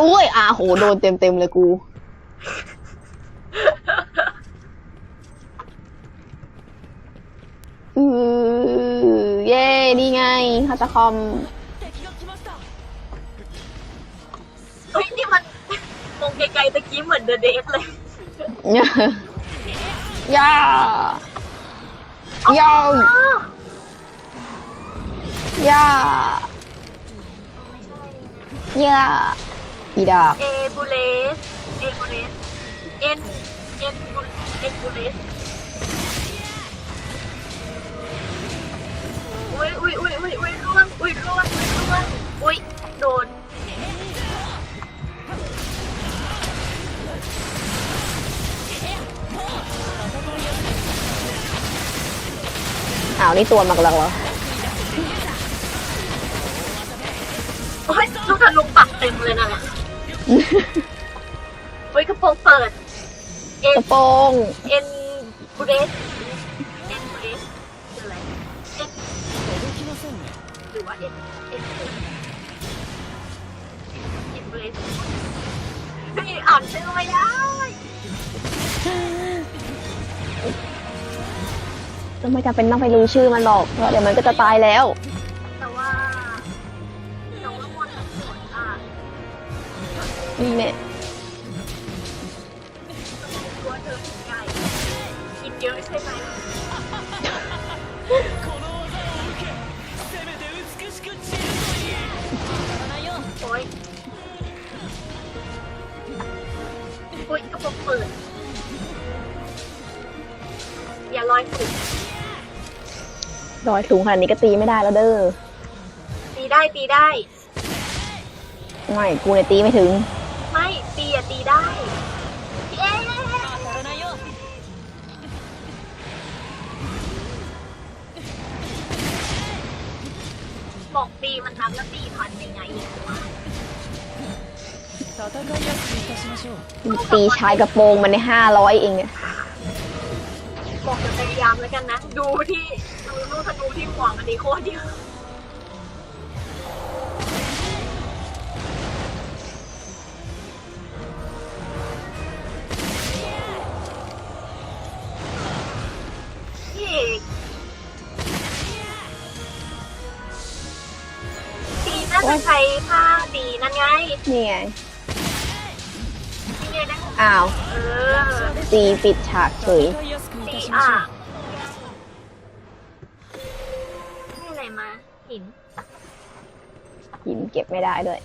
อุ้ยอ่าโหโดนเต็มเต็มๆเลยกู อือเย่นี่ไงคาตาคอมเฮ้ยนี่มันมองไกลๆตะกี้เหมือนเดอะเดทเลยย่าย่าย่าย่าย่า อีดาบเอบูเลสเอบูเลสเอ็นเอ็นบูเอ็นบูเลสอุ้ยอุ้ยอุ้ยอุ้ยอุ้ยร่วงอุ้ยร่วงอุ้ยร่วงอุ้ยโดนอ้าวนี่ตัวมักลักเหรอโอ้ยลูกกระลุกปักเต็มเลยนั่น แหละอุ้ยกระโปรงเปิด เอ็กนระโปรงเอ็นบูเลสเอ็นบูเลสคืออะไรเอ็นหรือว่าเอ็นเอ็นบูเลสเอ็นบูเลสไม่อ่านชื่อไม่ได้ก็ไม่จำเป็นต้องไปรู้ชื่อมันหรอกเพราะเดี๋ยวมันก็จะตายแล้ว นี่แม่ตัวเธอถึงใหญ่กินเยอะใช่ไหมโอ้ยโอ้ยกระโปรงเปิด อย่าลอยสูงรอยสูงขนาดนี้ก็ตีไม่ได้แล้วเด้อตีได้ตีได้ ไม่ กูเนี่ยตีไม่ถึง ไม่ตีอะตีได้เอ๊บอกตีมันนับแล้วตีพันยังไงอีกวะตีชายกระโปรงมันในห้าร้อยเองเนี่ยบอกจะพยายามแล้วกันนะ ดูที่ดูลูกธนูที่หัวมันดีโคตรเยอะ ตีน่าจะใช้ผ้าตีนั่นไง นี่ไง นี่ไงนะอ้าว เออตีปิดฉากเฉยตีอะนี่อะไรมา หิน หินเก็บไม่ได้ด้วย